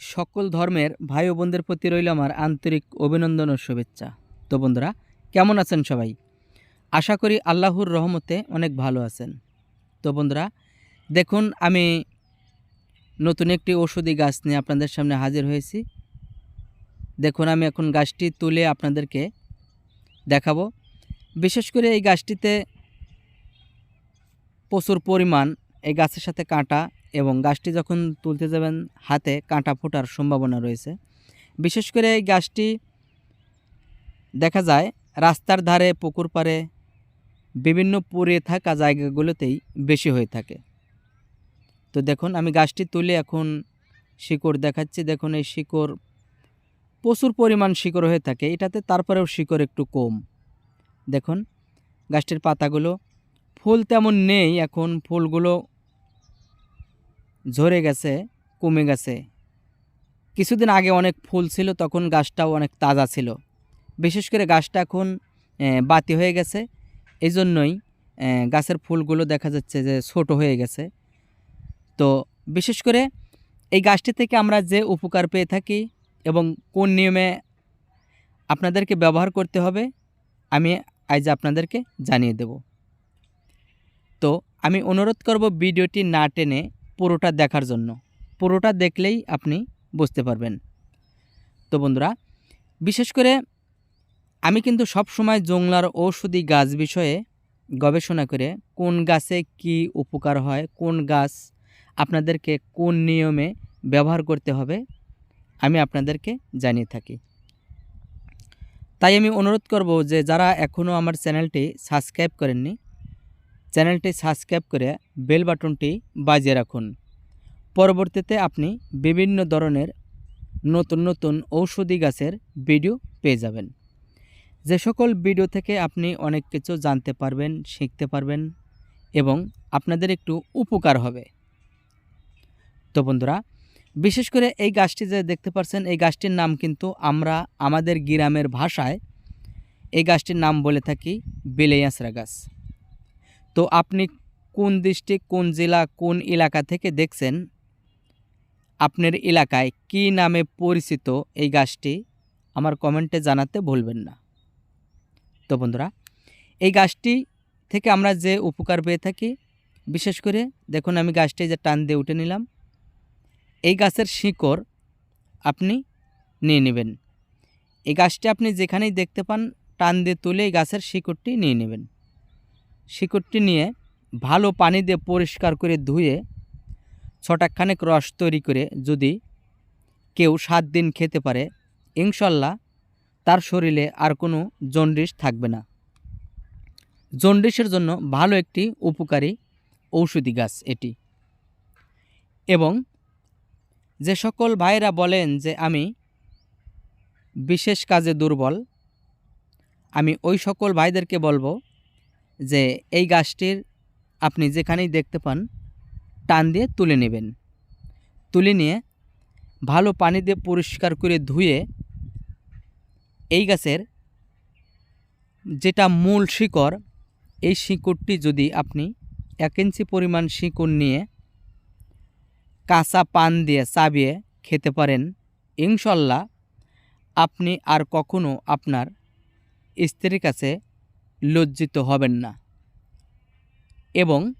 সকল ধর্মের ভাই বোনদের প্রতি রইল আমার আন্তরিক অভিনন্দন ও শুভেচ্ছা। তো বন্ধুরা, কেমন আছেন সবাই? আশা করি আল্লাহর রহমতে অনেক ভালো আছেন। তো বন্ধুরা, দেখুন, আমি নতুন একটি ওষুধি গাছ নিয়ে আপনাদের সামনে হাজির হয়েছি। দেখুন, আমি এখন গাছটি তুলে আপনাদেরকে দেখাবো। বিশেষ করে এই গাছটিতে প্রচুর পরিমাণ এই গাছের সাথে কাঁটা এবং গাছটি যখন তুলতে যাবেন, হাতে কাঁটা ফোটার সম্ভাবনা রয়েছে। বিশেষ করে এই গাছটি দেখা যায় রাস্তার ধারে, পুকুর পাড়ে, বিভিন্ন পড়ে থাকা জায়গাগুলোতেই বেশি হয়ে থাকে। তো দেখুন, আমি গাছটি তুলে এখন শিকড় দেখাচ্ছি। দেখুন, এই শিকড় প্রচুর পরিমাণ শিকড় হয়ে থাকে। এটাতে তারপরেও শিকড় একটু কম। দেখুন, গাছটির পাতাগুলো ফুল তেমন নেই। এখন ফুলগুলো ঝরে গেছে, কমে গেছে। কিছুদিন আগে অনেক ফুল ছিল, তখন গাছটাও অনেক তাজা ছিল। বিশেষ করে গাছটা এখন বাতি হয়ে গেছে। এই জন্যই গাছের ফুলগুলো দেখা যাচ্ছে যে ছোট হয়ে গেছে। তো বিশেষ করে এই গাছটি থেকে আমরা যে উপকার পেয়ে থাকি এবং কোন নিয়মে আপনাদেরকে ব্যবহার করতে হবে, আমি আজ আপনাদেরকে জানিয়ে দেব। তো আমি অনুরোধ করব ভিডিওটি না টেনে পুরোটা দেখার জন্য। পুরোটা দেখলেই আপনি বুঝতে পারবেন। তো বন্ধুরা, বিশেষ করে আমি কিন্তু সব সময় জংলার ঔষধি গাছ বিষয়ে গবেষণা করে কোন গাছে কি উপকার হয়, কোন গাছ আপনাদেরকে কোন নিয়মে ব্যবহার করতে হবে, আমি আপনাদেরকে জানিয়ে থাকি। তাই আমি অনুরোধ করব যে যারা এখনও আমার চ্যানেলটি সাবস্ক্রাইব করেননি চ্যানেলটি সাবস্ক্রাইব করে বেল বাটনটি বাজিয়ে রাখুন। পরবর্তীতে আপনি বিভিন্ন ধরনের নতুন নতুন ঔষধি গাছের ভিডিও পেয়ে যাবেন। যে সকল ভিডিও থেকে আপনি অনেক কিছু জানতে পারবেন, শিখতে পারবেন এবং আপনাদের একটু উপকার হবে। তো বন্ধুরা, বিশেষ করে এই গাছটি যে দেখতে পাচ্ছেন এই গাছটির নাম কিন্তু আমরা আমাদের গ্রামের ভাষায় এই গাছটির নাম বলে থাকি বেলেয়াসরা গাছ। তো আপনি কোন ডিস্ট্রিক্ট কোন জেলা, কোন এলাকা থেকে দেখছেন? আপনার এলাকায় কী নামে পরিচিত এই গাছটি? আমার কমেন্টে জানাতে ভুলবেন না। তো বন্ধুরা, এই গাছটি থেকে আমরা যে উপকার পেয়ে থাকি, বিশেষ করে দেখুন আমি গাছটি যে টান দিয়ে উঠে নিলাম, এই গাছের শিকড় আপনি নিয়ে নেবেন। এই গাছটি আপনি যেখানেই দেখতে পান, টান দিয়ে তুলে এই গাছের শিকড়টি নিয়ে নেবেন। শিকড়টি নিয়ে ভালো পানি দিয়ে পরিষ্কার করে ধুয়ে ছটাখানেক রস তৈরি করে যদি কেউ সাত দিন খেতে পারে, ইনশাল্লাহ তার শরীরে আর কোনো জন্ডিস থাকবে না। জন্ডিসের জন্য ভালো একটি উপকারী ঔষধি গাছ এটি। এবং যে সকল ভাইরা বলেন যে আমি বিশেষ কাজে দুর্বল, আমি ওই সকল ভাইদেরকে বলব যে এই গাছটির আপনি যেখানেই দেখতে পান, টান দিয়ে তুলে নেবেন। তুলে নিয়ে ভালো পানি দিয়ে পরিষ্কার করে ধুয়ে এই গাছের যেটা মূল শিকড়, এই শিকড়টি যদি আপনি এক ইঞ্চি পরিমাণ শিকড় নিয়ে কাঁচা পান দিয়ে চাবিয়ে খেতে পারেন, ইনশাল্লাহ আপনি আর কখনো আপনার স্ত্রীর কাছে লজ্জিত হবেন না। এবং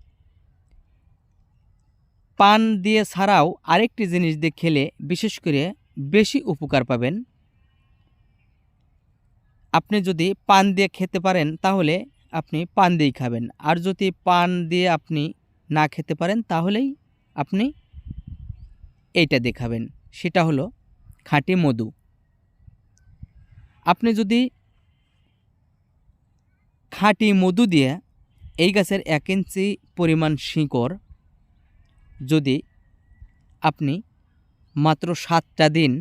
পান দিয়ে ছাড়াও আরেকটি জিনিস দিয়ে খেলে বিশেষ করে বেশি উপকার পাবেন। আপনি যদি পান দিয়ে খেতে পারেন, তাহলে আপনি পান দিয়েই খাবেন। আর যদি পান দিয়ে আপনি না খেতে পারেন, তাহলেই আপনি এইটা দিয়ে খাবেন। সেটা হলো খাঁটি মধু। আপনি যদি খাঁটি মধু দিয়ে এই গাছের এক ইঞ্চি পরিমাণ শিকড় যদি আপনি মাত্র সাতটা দিন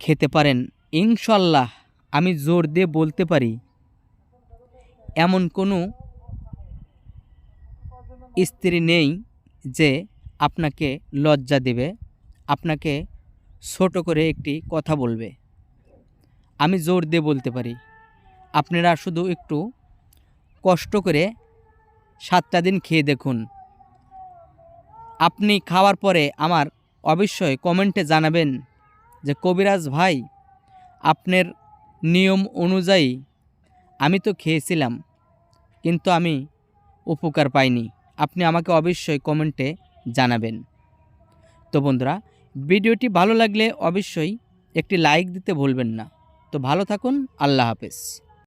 খেতে পারেন ইনশাল্লাহ আমি জোর দিয়ে বলতে পারি, এমন কোনো স্ত্রী নেই যে আপনাকে লজ্জা দেবে, আপনাকে ছোট করে একটি কথা বলবে। আমি জোর দিয়ে বলতে পারি। আপনারা শুধু একটু কষ্ট করে সাতটা দিন খেয়ে দেখুন। আপনি খাওয়ার পরে আমার অবশ্যই কমেন্টে জানাবেন যে, কবিরাজ ভাই, আপনার নিয়ম অনুযায়ী আমি তো খেয়েছিলাম, কিন্তু আমি উপকার পাইনি। আপনি আমাকে অবশ্যই কমেন্টে জানাবেন। তো বন্ধুরা, ভিডিওটি ভালো লাগলে অবশ্যই একটি লাইক দিতে ভুলবেন না। তো ভালো থাকুন, আল্লাহ হাফেজ।